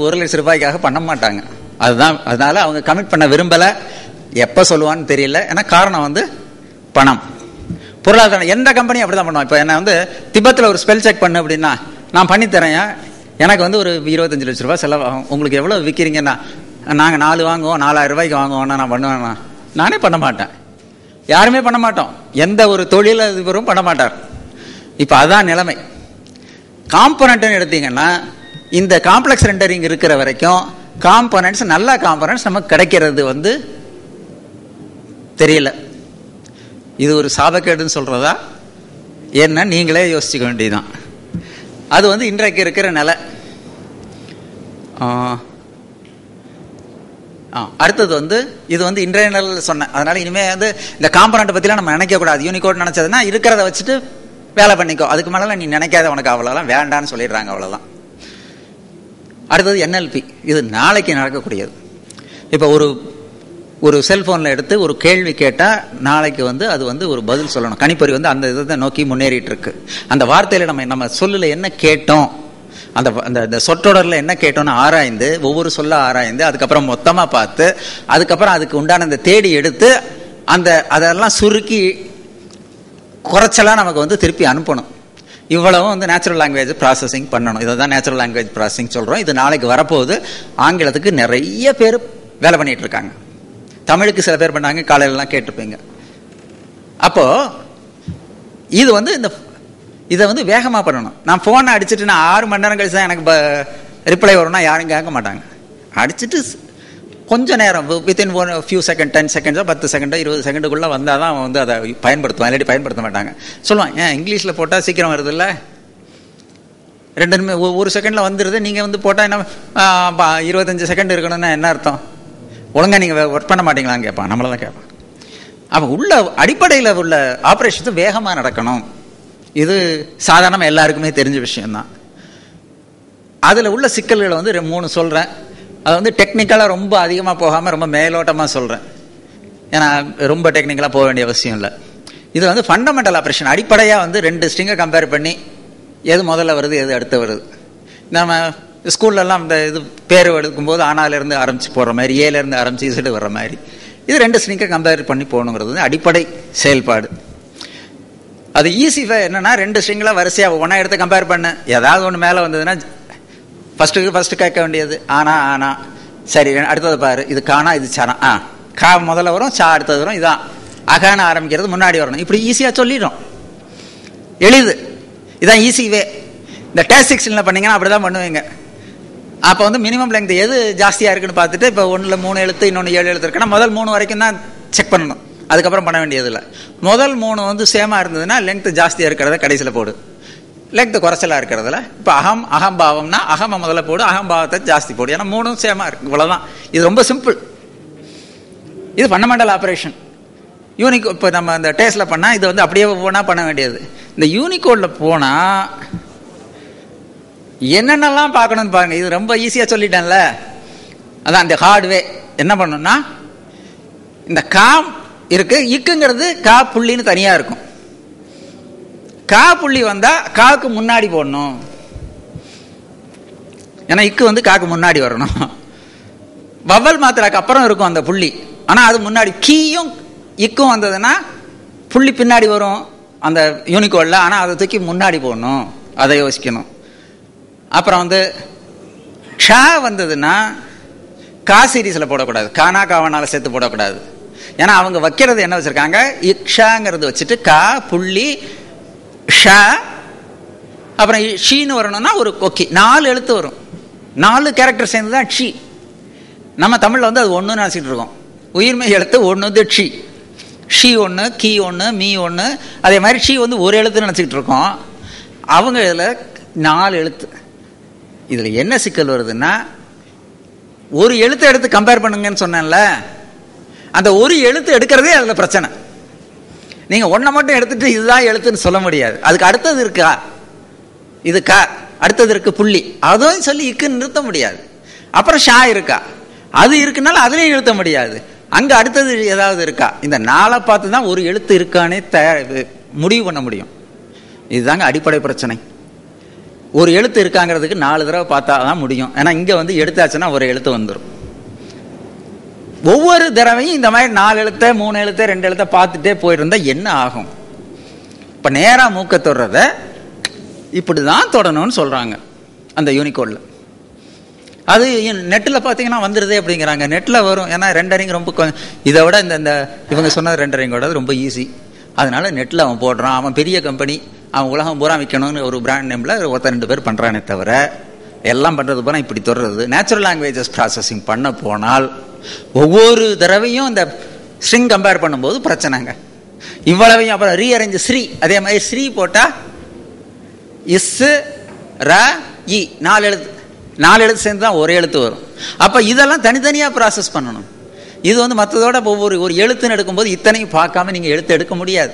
ஒரு லட்சம் ரூபாய்க்காக பண்ண மாட்டாங்க. அதுதான் அதனால அவங்க கமிட் பண்ண விரும்பல. எப்ப சொல்லுவான்னு தெரியல. ஏன்னா காரணம் வந்து பணம். பொருளாதாரம் எந்த கம்பெனியை அப்படி தான் பண்ணுவோம் இப்போ என்ன வந்து திபத்தில் ஒரு ஸ்பெல் செக் பண்ணு அப்படின்னா நான் பண்ணித்தரேன் எனக்கு வந்து ஒரு இருபத்தஞ்சு லட்ச ரூபாய் செலவாகும். உங்களுக்கு எவ்வளோ விற்கிறீங்கன்னா நாங்கள் நாலு வாங்குவோம் நாலாயிரம் ரூபாய்க்கு வாங்குவோம்னா நான் பண்ணுவேண்ணா நானே பண்ண மாட்டேன். யாருமே பண்ண மாட்டோம். எந்த ஒரு தொழில் அதிபரும் பண்ண மாட்டார். இப்போ அதான் நிலைமை. காம்பனண்ட்டுன்னு எடுத்தீங்கன்னா இந்த காம்ப்ளெக்ஸ் ரெண்டரிங் இருக்கிற வரைக்கும் காம்பனன்ட்ஸ் நல்ல காம்பனன்ட்ஸ் நமக்கு கிடைக்கிறது வந்து தெரியல. இது ஒரு சாபக்கேடுன்னு சொல்கிறதா என்ன நீங்களே யோசிச்சுக்க வேண்டியதுதான். அது வந்து இன்றைக்கு இருக்கிற நிலை. ஆ, அடுத்தது வந்து இது வந்து இன்றைய நிலையில் சொன்னேன். அதனால் இனிமேல் வந்து இந்த காம்பனண்ட் பற்றிலாம் நம்ம நினைக்கக்கூடாது யூனிகோட் நினச்சதுன்னா இருக்கிறத வச்சுட்டு வேலை பண்ணிக்கோ. அதுக்கு மேலே நீ நினைக்காத உனக்கு அவ்வளோலாம் வேண்டான்னு சொல்லிடுறாங்க அவ்வளோதான். அடுத்தது என்எல்பி இது நாளைக்கு நடக்கக்கூடியது. இப்போ ஒரு ஒரு செல்ஃபோனில் எடுத்து ஒரு கேள்வி கேட்டால் நாளைக்கு வந்து அது வந்து ஒரு பதில் சொல்லணும். கணிப்பொறி வந்து அந்த இதை நோக்கி முன்னேறிட்டு இருக்கு அந்த வார்த்தையில் நம்ம நம்ம சொல்லில் என்ன கேட்டோம் அந்த அந்த இந்த சொற்றொடரில் என்ன கேட்டோம்னு ஆராய்ந்து ஒவ்வொரு சொல்ல ஆராய்ந்து அதுக்கப்புறம் மொத்தமாக பார்த்து அதுக்கப்புறம் அதுக்கு உண்டான அந்த தேடி எடுத்து அந்த அதெல்லாம் சுருக்கி குறைச்சலாம் நமக்கு வந்து திருப்பி அனுப்பணும். இவ்வளவு வந்து நேச்சுரல் லாங்குவேஜ் ப்ராசஸிங் பண்ணணும். இதை தான் நேச்சுரல் லாங்குவேஜ் ப்ராசஸிங் சொல்கிறோம் இது நாளைக்கு வரப்போகுது. ஆங்கிலத்துக்கு நிறைய பேர் வேலை பண்ணிட்டு இருக்காங்க. தமிழுக்கு சில பேர் பண்ணாங்க காலையிலலாம் கேட்டிருப்பீங்க. அப்போது இது வந்து இந்த இதை வந்து வேகமாக பண்ணணும். நான் ஃபோனை அடிச்சுட்டு நான் ஆறு மணி நேரம் கழிச்சு தான் எனக்கு ரிப்ளை வரும்னா யாரும் கேட்க மாட்டாங்க. அடிச்சுட்டு கொஞ்சம் நேரம் within one few second ten செகண்ட்ஸோ பத்து செகண்டோ இருபது செகண்டுக்குள்ளே வந்தால் தான் அவன் வந்து அதை பயன்படுத்துவான். இல்லாட்டி பயன்படுத்த மாட்டாங்க. சொல்லுவான் ஏன் இங்கிலீஷில் போட்டால் சீக்கிரம் வருதுல்ல ரெண்டு நிமிஷம் ஒரு செகண்டில் வந்துடுது நீங்கள் வந்து போட்டால் என்ன ஆ, பா- இருபத்தஞ்சு செகண்ட் இருக்கணும்னா என்ன அர்த்தம்? ஒழுங்காக நீங்கள் ஒர்க் பண்ண மாட்டீங்களான்னு கேட்பான் நம்மளை தான் கேட்பான் அப்போ உள்ள அடிப்படையில் உள்ள ஆப்ரேஷன் வேகமாக நடக்கணும். இது சாதாரணமாக எல்லாருக்குமே தெரிஞ்ச விஷயம்தான். அதில் உள்ள சிக்கல்களை வந்து ரெ- மூணு சொல்கிறேன் அது வந்து டெக்னிக்கலாக ரொம்ப அதிகமாக போகாமல் ரொம்ப மேலோட்டமாக சொல்கிறேன் ஏன்னா ரொம்ப டெக்னிக்கலாக போக வேண்டிய அவசியம் இல்லை. இது வந்து ஃபண்டமெண்டல் ஆப்ரேஷன் அடிப்படையாக வந்து ரெண்டு ஸ்ட்ரிங்கை கம்பேர் பண்ணி எது முதல்ல வருது எது அடுத்து வருது. நம்ம ஸ்கூல்லலாம் இந்த இது பேர் எடுக்கும்போது ஆனாலேருந்து ஆரம்பிச்சு போடுற மாதிரி ஏலேருந்து ஆரம்பிச்சு இசட்டு வர்ற மாதிரி. இது ரெண்டு ஸ்ட்ரிங்கை கம்பேர் பண்ணி போகணுங்கிறது வந்து அடிப்படை செயல்பாடு. அது ஈஸி என்னன்னா ரெண்டு ஸ்ட்ரிங்கில் வரிசையாக ஒன்றா எடுத்து கம்பேர் பண்ண. ஏதாவது ஒன்று மேலே வந்ததுன்னா ஃபஸ்ட்டு ஃபஸ்ட்டு கேட்க வேண்டியது. ஆனா ஆனா. சரி அடுத்தது பாரு. இது காணா இது சனா. ஆ. கா முதல்ல வரும் சா அடுத்தது வரும். இதான். அகான ஆரம்பிக்கிறது முன்னாடி வரணும். இப்படி ஈஸியாக சொல்லிடும். எளிது. இதான் ஈஸி வே இந்த டேஸ்டிக்ஸில் பண்ணிங்கன்னா அப்படி தான் பண்ணுவீங்க. அப்போ வந்து மினிமம் லெங்க் எது ஜாஸ்தியாக இருக்குன்னு பார்த்துட்டு இப்போ ஒன்றில் மூணு எழுத்து இன்னொன்று ஏழு எழுத்து இருக்குன்னா முதல் மூணு வரைக்கும் தான் செக் பண்ணணும். அதுக்கப்புறம் பண்ண வேண்டியதில்லை. முதல் மூணு வந்து சேமாக இருந்ததுன்னா லெங்க்த்து ஜாஸ்தியாக இருக்கிறத கடைசியில் போடு. லெங்க் குறைச்சலாக இருக்கிறதுல. இப்போ அகம் அகம்பாவம்னா அகம முதல்ல போடு அகம்பாவத்தை ஜாஸ்தி போடு. ஏன்னா மூணும் சேமாக இருக்கு. இவ்வளோதான் இது ரொம்ப சிம்பிள் இது ஃபண்டமெண்டல் ஆப்ரேஷன் யூனிக் இப்போ நம்ம இந்த டேஸ்ட்டில் பண்ணால் இது வந்து அப்படியே போனால் பண்ண வேண்டியது. இந்த யூனிகோடில் போனால் என்னென்னலாம் பார்க்கணும்னு பாருங்க. இது ரொம்ப ஈஸியாக சொல்லிட்டேன்ல. அதான் அந்த ஹார்ட்வே என்ன பண்ணணும்னா இந்த காம் இருக்கு. இக்குங்கிறது கா புள்ளின்னு தனியாக இருக்கும். கா புள்ளி வந்தா காக்கு முன்னாடி போடணும். ஏன்னா இக்கு வந்து காக்கு முன்னாடி வரணும். வவ்வல் மாத்திராக்கு அப்புறம் இருக்கும் அந்த புள்ளி. ஆனா அது முன்னாடி கீயும் இக்கும் வந்ததுன்னா புள்ளி பின்னாடி வரும் அந்த யூனிகோட்ல ஆனா அதை தூக்கி முன்னாடி போடணும். அதை யோசிக்கணும். அப்புறம் வந்து ஷா வந்ததுன்னா கா சீரீஸில் போடக்கூடாது. கானா காவனால் சேர்த்து போடக்கூடாது. ஏன்னா அவங்க வைக்கிறது என்ன வச்சுருக்காங்க? இக்ஷாங்கிறது வச்சுட்டு கா புள்ளி ஷ அப்புறம் ஷீன்னு வரணும்னா ஒரு கொக்கி நாலு எழுத்து வரும். நாலு கேரக்டர் சேர்ந்து தான் ஷி. நம்ம தமிழில் வந்து அது ஒன்றுன்னு நினச்சிட்டு இருக்கோம். உயிர்மை எழுத்து ஒன்று ஷி. ஷி ஒன்று கீ ஒன்று மீ ஒன்று அதே மாதிரி ஷி வந்து ஒரு எழுத்துன்னு நினச்சிக்கிட்டு இருக்கோம். அவங்க இதில் நாலு எழுத்து. இதில் என்ன சிக்கல் வருதுன்னா ஒரு எழுத்தை எடுத்து கம்பேர் பண்ணுங்கன்னு சொன்னேன்ல அந்த ஒரு எழுத்து எடுக்கிறதே அதில் பிரச்சனை. நீங்கள் ஒன்றை மட்டும் எடுத்துட்டு இதுதான் எழுத்துன்னு சொல்ல முடியாது. அதுக்கு அடுத்தது இருக்கா? இது கா. அடுத்தது இருக்கு புள்ளி. அதுவும் சொல்லி இக்குன்னு நிறுத்த முடியாது. அப்புறம் ஷா இருக்கா? அது இருக்குனால அதுலேயும் நிறுத்த முடியாது. அங்கே அடுத்தது ஏதாவது இருக்கா? இந்த நாளை பார்த்து தான் ஒரு எழுத்து இருக்கானே தயார் முடிவு பண்ண முடியும். இதுதாங்க அடிப்படை பிரச்சனை. ஒரு எழுத்து இருக்காங்கிறதுக்கு நாலு தடவை பார்த்தா தான் முடியும். ஏன்னா இங்கே வந்து எடுத்தாச்சுன்னா ஒரு எழுத்து வந்துடும் ஒவ்வொரு தடவையும் இந்த மாதிரி நாலு எழுத்த மூணு எழுத்த ரெண்டு எழுத்த பார்த்துட்டே போயிருந்தா என்ன ஆகும்? இப்போ நேராக மூக்க தொடுறத இப்படி தான் தொடணும்னு சொல்கிறாங்க அந்த யூனிகோடில் அது நெட்டில் பார்த்தீங்கன்னா வந்துடுதே அப்படிங்கிறாங்க. நெட்டில் வரும். ஏன்னா ரெண்டரிங் ரொம்ப கொஞ்சம் இதை விட இந்த இந்த இவங்க சொன்னது ரெண்டரிங்கோட ரொம்ப ஈஸி அதனால நெட்டில் அவன் போடுறான். அவன் பெரிய கம்பெனி அவன் உலகம் பூரா விற்கணும்னு ஒரு பிராண்ட் நேமில் ஒருத்தர் ரெண்டு பேர் பண்ணுறானே தவிர எல்லாம் பண்ணுறது போனால் இப்படி தொடர்றது நேச்சுரல் லாங்குவேஜஸ் ப்ராசஸிங் பண்ண போனால் ஒவ்வொரு தடவையும் இந்த ஸ்ட்ரிங் கம்பேர் பண்ணும்போது பிரச்சனைங்க. இவ்வளவையும் அப்புறம் ரீஅரேஞ்சு ஸ்ரீ அதே மாதிரி ஸ்ரீ போட்டால் இஸ் ர இ நாலு எழுத்து. நாலு எழுத்து சேர்ந்து தான் ஒரே எழுத்து வரும். அப்போ இதெல்லாம் தனித்தனியாக ப்ராசஸ் பண்ணணும். இது வந்து மற்றதோட ஒவ்வொரு ஒரு எழுத்துன்னு எடுக்கும்போது இத்தனையும் பார்க்காம நீங்கள் எழுத்து எடுக்க முடியாது.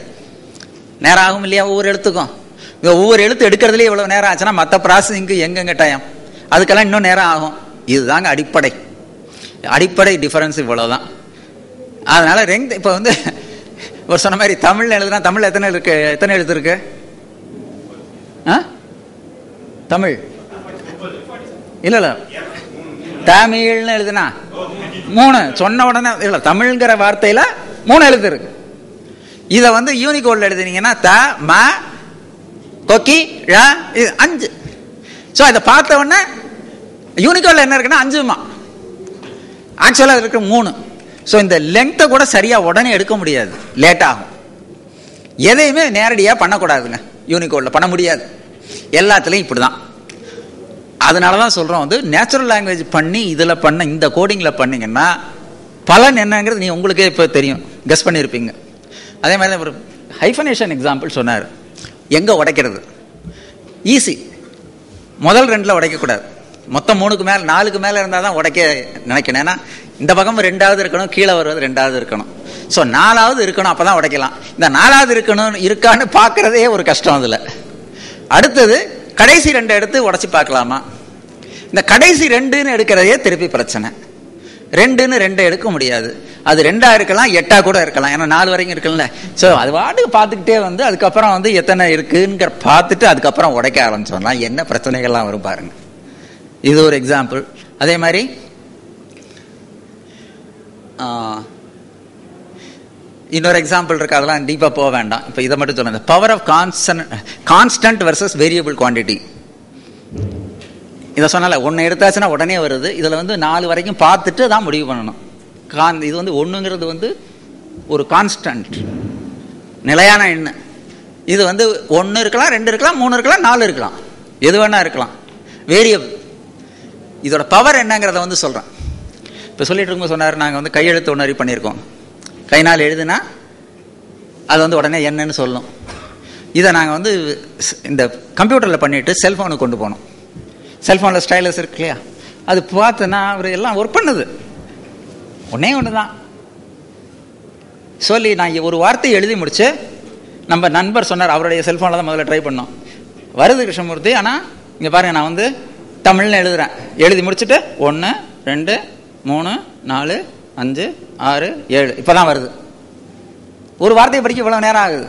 நேரம் ஆகும் இல்லையா ஒவ்வொரு எழுத்துக்கும்? ஒவ்வொரு எழுத்து எடுக்கிறதுலேயே இவ்வளோ நேரம் ஆச்சுன்னா மற்ற ப்ராசஸிங்க்கு எங்கெங்க டைம் அதுக்கெல்லாம் இன்னும் நேரம் ஆகும். இதுதாங்க அடிப்படை. அடிப்படை டிஃபரன்ஸ் இவ்வளோதான் அதனால் ரெங்க் இப்போ வந்து ஒரு சொன்ன மாதிரி தமிழ் எழுதுனா தமிழ் எத்தனை இருக்கு? எத்தனை எழுத்து இருக்கு? ஆ? தமிழ். இல்லை இல்லை. தமிழ்னு எழுதுனா மூணு. சொன்ன உடனே இல்லை தமிழ்ங்கிற வார்த்தையில் மூணு எழுத்து இருக்கு. இதை வந்து யூனிகோட்ல எழுதுனீங்கன்னா த ம கொக்கி ழ இது அஞ்சு. ஸோ இதை பார்த்த உடனே யூனிகோவில் என்ன இருக்குன்னா அஞ்சுமா ஆக்சுவலாக இருக்க மூணு. ஸோ இந்த லெங்க்த்தை கூட சரியாக உடனே எடுக்க முடியாது. லேட் ஆகும். எதையுமே நேரடியாக பண்ணக்கூடாதுங்க. யூனிகோடில் பண்ண முடியாது. எல்லாத்துலேயும் இப்படி தான் அதனால தான் சொல்கிறோம் வந்து நேச்சுரல் லாங்குவேஜ் பண்ணி இதில் பண்ண இந்த கோடிங்கில் பண்ணிங்கன்னா பலன் என்னங்கிறது நீ உங்களுக்கே இப்போ தெரியும். கெஸ் பண்ணியிருப்பீங்க அதே மாதிரி ஒரு ஹைஃபனேஷன் எக்ஸாம்பிள் சொன்னார். எங்கே உடைக்கிறது? ஈஸி முதல் ரெண்டில் உடைக்கக்கூடாது. மொத்தம் மூணுக்கு மேலே நாலுக்கு மேலே இருந்தால் தான் உடைக்க நினைக்கணும். ஏன்னா இந்த பக்கம் ரெண்டாவது இருக்கணும் கீழே வருவது ரெண்டாவது இருக்கணும். ஸோ நாலாவது இருக்கணும் அப்போ தான் உடைக்கலாம். இந்த நாலாவது இருக்கணும் இருக்கான்னு பார்க்குறதே ஒரு கஷ்டம் அதில். அடுத்தது கடைசி ரெண்டு எடுத்து உடச்சி பார்க்கலாமா? இந்த கடைசி ரெண்டுன்னு எடுக்கிறதே திருப்பி பிரச்சனை. ரெண்டுன்னு ரெண்டு எடுக்க முடியாது. அது ரெண்டாக இருக்கலாம் எட்டா கூட இருக்கலாம். ஏன்னா நாலு வரைக்கும் இருக்குல்ல ஸோ அது வாட்டுக்கு பார்த்துக்கிட்டே வந்து அதுக்கப்புறம் வந்து எத்தனை இருக்குங்கிற பார்த்துட்டு அதுக்கப்புறம் உடைக்க ஆரம்பிச்சோம்னா என்ன பிரச்சனைகள்லாம் வரும் பாருங்கள் இது ஒரு எக்ஸாம்பிள் அதே மாதிரி இன்னொரு எக்ஸாம்பிள் இருக்கு அதெல்லாம் டீப்பாக போக வேண்டாம். இப்போ இதை மட்டும் சொல்லுங்க power of constant constant versus variable quantity இதை சொன்னால ஒன்று எடுத்தாச்சுன்னா உடனே வருது. இதில் வந்து நாலு வரைக்கும் பார்த்துட்டு தான் முடிவு பண்ணணும். கான் இது வந்து ஒன்றுங்கிறது வந்து ஒரு கான்ஸ்டன்ட் நிலையான எண்ணு. இது வந்து ஒன்று இருக்கலாம் ரெண்டு இருக்கலாம் மூணு இருக்கலாம் நாலு இருக்கலாம். எது வேணால் இருக்கலாம். வேரியபிள் இதோட பவர் என்னங்கிறத வந்து சொல்கிறேன் இப்போ சொல்லிட்டு இருக்கும் சொன்னார் நாங்கள் வந்து கையெழுத்து உணர்வு பண்ணியிருக்கோம். கை நாள் எழுதுனா அது வந்து உடனே என்னன்னு சொல்லும் இதை நாங்கள் வந்து இந்த கம்ப்யூட்டரில் பண்ணிவிட்டு செல்ஃபோனுக்கு கொண்டு போனோம். செல்ஃபோனில் ஸ்டைலஸ் இருக்கு இல்லையா? அது பார்த்தோன்னா அவர் எல்லாம் ஒர்க் பண்ணுது. ஒன்றே ஒன்று தான் சொல்லி நான் ஒரு வார்த்தையை எழுதி முடிச்சு நம்ம நண்பர் சொன்னார் அவருடைய செல்ஃபோனில் தான் முதல்ல ட்ரை பண்ணோம். வருது கிருஷ்ணமூர்த்தி ஆனால் இங்கே பாருங்கள் நான் வந்து தமிழ்னு எழுதுறேன். எழுதி முடிச்சுட்டு ஒன்று ரெண்டு மூணு நாலு அஞ்சு ஆறு ஏழு. இப்போ தான் வருது. ஒரு வார்த்தையை படிக்க இவ்வளோ நேரம் ஆகுது.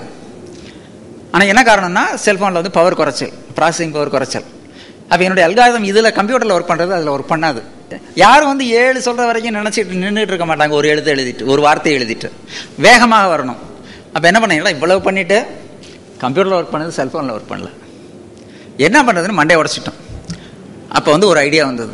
ஆனால் என்ன காரணம்னா செல்ஃபோனில் வந்து பவர் குறைச்சல் ப்ராசஸிங் பவர் குறைச்சல். அப்போ என்னுடைய அல்காரிதம் இதில் கம்ப்யூட்டரில் ஒர்க் பண்ணுறது அதில் ஒர்க் பண்ணாது. யாரும் வந்து ஏழு சொல்கிற வரைக்கும் நினச்சிட்டு நின்றுட்டு இருக்க மாட்டாங்க. ஒரு எழுத்து எழுதிட்டு ஒரு வார்த்தையை எழுதிட்டு. வேகமாக வரணும். அப்போ என்ன பண்ணீங்களா இவ்வளவு பண்ணிவிட்டு கம்ப்யூட்டரில் ஒர்க் பண்ணது செல்ஃபோனில் ஒர்க் பண்ணல. என்ன பண்ணுறதுன்னு மண்டே உடச்சிட்டோம். அப்போ வந்து ஒரு ஐடியா வந்தது.